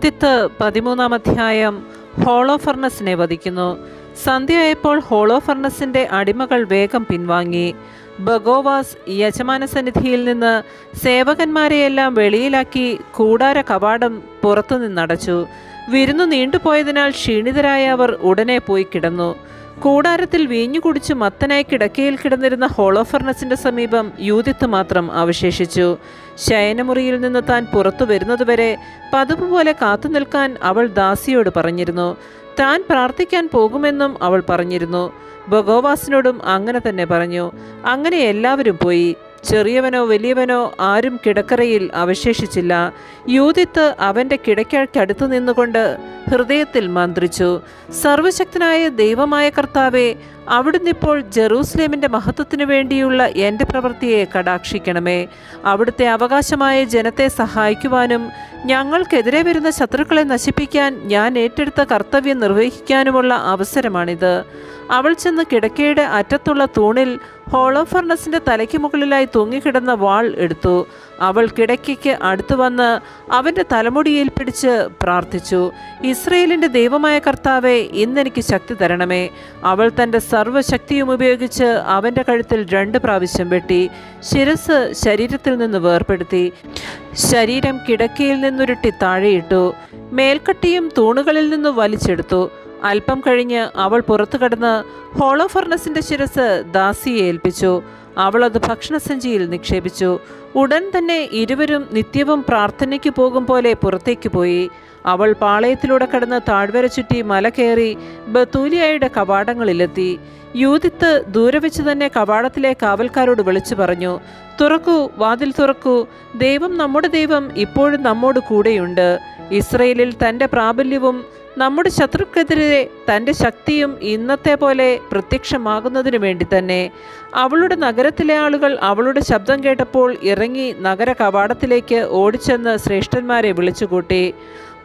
Judith പതിമൂന്നാം അധ്യായം hollow ഫർണസിനെ വധിക്കുന്നു. സന്ധ്യയായപ്പോൾ hollow ഫർണസിന്റെ അടിമകൾ വേഗം പിൻവാങ്ങി. ബഗോവാസ് യജമാന സന്നിധിയിൽ നിന്ന് സേവകന്മാരെയെല്ലാം വെളിയിലാക്കി കൂടാര കവാടം പുറത്തു നിന്നടച്ചു വിരുന്നു നീണ്ടുപോയതിനാൽ ക്ഷീണിതരായ അവർ ഉടനെ പോയി കിടന്നു. കൂടാരത്തിൽ വീഞ്ഞു കുടിച്ച് മത്തനായി കിടക്കയിൽ കിടന്നിരുന്ന ഹോളോഫർണസിന്റെ സമീപം യൂതിത്ത് മാത്രം അവശേഷിച്ചു. ശയനമുറിയിൽ നിന്ന് താൻ പുറത്തു വരുന്നതുവരെ പതിവ് പോലെ കാത്തു നിൽക്കാൻ അവൾ ദാസിയോട് പറഞ്ഞിരുന്നു. താൻ പ്രാർത്ഥിക്കാൻ പോകുമെന്നും അവൾ പറഞ്ഞിരുന്നു. ബഗോവാസിനോടും അങ്ങനെ തന്നെ പറഞ്ഞു. അങ്ങനെ എല്ലാവരും പോയി. ചെറിയവനോ വലിയവനോ ആരും കിടക്കറയിൽ അവശേഷിച്ചില്ല. യൂതിത്ത് അവന്റെ കിടക്കടുത്തു നിന്നുകൊണ്ട് ഹൃദയത്തിൽ മന്ത്രിച്ചു സർവശക്തനായ ദൈവമായ കർത്താവെ അവിടുന്ന് ഇപ്പോൾ ജെറൂസലേമിന്റെ മഹത്വത്തിനു വേണ്ടിയുള്ള എന്റെ പ്രവൃത്തിയെ കടാക്ഷിക്കണമേ. അവിടുത്തെ അവകാശമായ ജനത്തെ സഹായിക്കുവാനും ഞങ്ങൾക്കെതിരെ വരുന്ന ശത്രുക്കളെ നശിപ്പിക്കാൻ ഞാൻ ഏറ്റെടുത്ത കർത്തവ്യം നിർവഹിക്കാനുമുള്ള അവസരമാണിത്. അവൾ ചെന്ന് കിടക്കയുടെ അറ്റത്തുള്ള തൂണിൽ ഹോളോഫർണസിന്റെ തലയ്ക്ക് മുകളിലായി തൂങ്ങിക്കിടന്ന വാൾ എടുത്തു. അവൾ കിടക്കയ്ക്ക് അടുത്തു വന്ന് അവന്റെ തലമുടിയിൽ പിടിച്ച് പ്രാർത്ഥിച്ചു. ഇസ്രയേലിന്റെ ദൈവമായ കർത്താവെ ഇന്നെനിക്ക് ശക്തി തരണമേ. അവൾ തന്റെ സർവശക്തിയും ഉപയോഗിച്ച് അവന്റെ കഴുത്തിൽ രണ്ട് പ്രാവശ്യം വെട്ടി ശിരസ് ശരീരത്തിൽ നിന്ന് വേർപെടുത്തി ശരീരം കിടക്കയിൽ നിന്നുരുട്ടി താഴെയിട്ടു മേൽക്കട്ടിയും തൂണുകളിൽ നിന്ന് വലിച്ചെടുത്തു. അല്പം കഴിഞ്ഞ് അവൾ പുറത്തു കടന്ന് ഹോളോ ഫർണസിന്റെ ശിരസ് ദാസിയെ ഏൽപ്പിച്ചു. അവൾ അത് ഭക്ഷണസഞ്ചിയിൽ നിക്ഷേപിച്ചു. ഉടൻ തന്നെ ഇരുവരും നിത്യവും പ്രാർത്ഥനയ്ക്ക് പോകും പോലെ പുറത്തേക്ക് പോയി. അവൾ പാളയത്തിലൂടെ കടന്ന് താഴ്വര ചുറ്റി മല കയറി ബത്തൂലിയായുടെ കവാടങ്ങളിലെത്തി. യൂതിത്ത് ദൂരെ വെച്ച് തന്നെ കവാടത്തിലെ കാവൽക്കാരോട് വിളിച്ചു പറഞ്ഞു തുറക്കൂ വാതിൽ തുറക്കൂ. ദൈവം നമ്മുടെ ദൈവം ഇപ്പോഴും നമ്മോട് കൂടെയുണ്ട്. ഇസ്രയേലിൽ തന്റെ പ്രാബല്യവും നമ്മുടെ ശത്രുക്കെതിരെ തന്റെ ശക്തിയും ഇന്നത്തെ പോലെ പ്രത്യക്ഷമാകുന്നതിനു വേണ്ടി തന്നെ അവളുടെ നഗരത്തിലെ ആളുകൾ അവളുടെ ശബ്ദം കേട്ടപ്പോൾ ഇറങ്ങി നഗര കവാടത്തിലേക്ക് ഓടിച്ചെന്ന് ശ്രേഷ്ഠന്മാരെ വിളിച്ചുകൂട്ടി.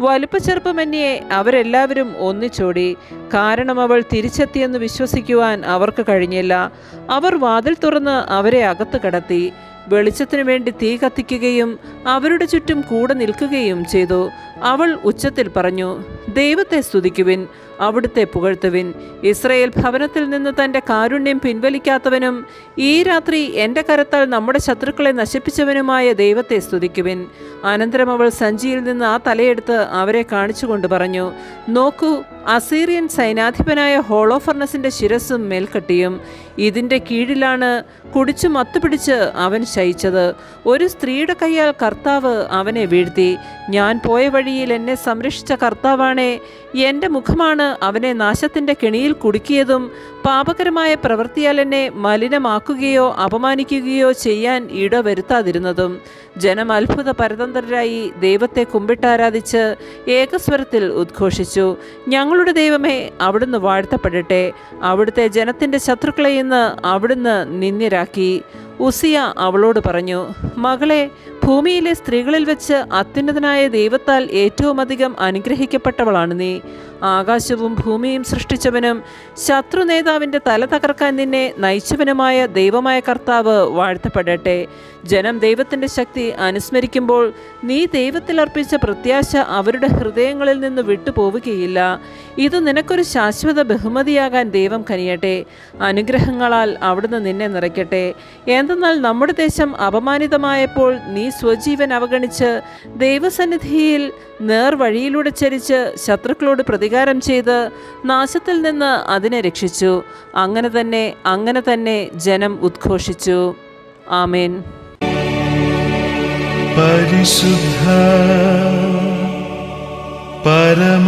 വലുപ്പച്ചെറുപ്പമന്യെ അവരെല്ലാവരും ഒന്നിച്ചോടി. കാരണം അവൾ തിരിച്ചെത്തിയെന്ന് വിശ്വസിക്കുവാൻ അവർക്ക് കഴിഞ്ഞില്ല. അവർ വാതിൽ തുറന്ന് അവരെ അകത്ത് കടത്തി. വെളിച്ചത്തിനു വേണ്ടി തീ കത്തിക്കുകയും അവരുടെ ചുറ്റും കൂടെ നിൽക്കുകയും ചെയ്തു. അവൾ ഉച്ചത്തിൽ പറഞ്ഞു ദൈവത്തെ സ്തുതിക്കുവിൻ അവിടുത്തെ പുകഴ്ത്തുവിൻ. ഇസ്രയേൽ ഭവനത്തിൽ നിന്ന് തന്റെ കാരുണ്യം പിൻവലിക്കാത്തവനും ഈ രാത്രി എന്റെ കരത്താൽ നമ്മുടെ ശത്രുക്കളെ നശിപ്പിച്ചവനുമായ ദൈവത്തെ സ്തുതിക്കുവിൻ. അനന്തരം അവൾ സഞ്ചിയിൽ നിന്ന് ആ തലയെടുത്ത് അവരെ കാണിച്ചുകൊണ്ട് പറഞ്ഞു നോക്കൂ അസീറിയൻ സൈനാധിപനായ ഹോളോഫർണസിന്റെ ശിരസ്സും മേൽക്കട്ടിയും. ഇതിന്റെ കീഴിലാണ് കുടിച്ചു മത്തുപിടിച്ച് അവൻ ശയിച്ചത്. ഒരു സ്ത്രീയുടെ കൈയാൽ കർത്താവ് അവനെ വീഴ്ത്തി. ഞാൻ പോയ വഴിയിൽ എന്നെ സംരക്ഷിച്ച കർത്താവാണേ. എന്റെ മുഖമാണ് അവനെ നാശത്തിന്റെ കെണിയിൽ കുടുക്കിയതും പാപകരമായ പ്രവൃത്തിയാൽ എന്നെ മലിനമാക്കുകയോ അപമാനിക്കുകയോ ചെയ്യാൻ ഇടവരുത്താതിരുന്നതും. ജനം അത്ഭുത പരതന്ത്രരായി ദൈവത്തെ കുമ്പിട്ടാരാധിച്ച് ഏകസ്വരത്തിൽ ഉദ്ഘോഷിച്ചു. ഞങ്ങളുടെ ദൈവമേ അവിടുന്ന് വാഴ്ത്തപ്പെടട്ടെ. അവിടുത്തെ ജനത്തിന്റെ ശത്രുക്കളെ ഇന്ന് അവിടുന്ന് നിന്ദ്യരാക്കി. ഉസിയ അവളോട് പറഞ്ഞു മകളെ ഭൂമിയിലെ സ്ത്രീകളിൽ വെച്ച് അത്യുന്നതനായ ദൈവത്താൽ ഏറ്റവും അധികം അനുഗ്രഹിക്കപ്പെട്ടവളാണ് നീ. ആകാശവും ഭൂമിയും സൃഷ്ടിച്ചവനും ശത്രു നേതാവിന്റെ തല തകർക്കാൻ നിന്നെ നയിച്ചവനുമായ ദൈവമായ കർത്താവ് വാഴ്ത്തപ്പെടട്ടെ. ജനം ദൈവത്തിന്റെ ശക്തി അനുസ്മരിക്കുമ്പോൾ നീ ദൈവത്തിൽ അർപ്പിച്ച പ്രത്യാശ അവരുടെ ഹൃദയങ്ങളിൽ നിന്ന് വിട്ടുപോവുകയില്ല. ഇത് നിനക്കൊരു ശാശ്വത ബഹുമതിയാകാൻ ദൈവം കനിയട്ടെ. അനുഗ്രഹങ്ങളാൽ അവിടുന്ന് നിന്നെ നിറയ്ക്കട്ടെ. എന്തെന്നാൽ നമ്മുടെ ദേശം അപമാനിതമായപ്പോൾ നീ സ്വജീവൻ അവഗണിച്ച് ദൈവസന്നിധിയിൽ നേർവഴിയിലൂടെ ചരിച്ച് ശത്രുക്കളോട് പ്രതികാരം ചെയ്ത് നാശത്തിൽ നിന്ന് അതിനെ രക്ഷിച്ചു. അങ്ങനെ തന്നെ അങ്ങനെ തന്നെ ജനം ഉദ്ഘോഷിച്ചു. ആമേൻ. പരിശുദ്ധ പരമ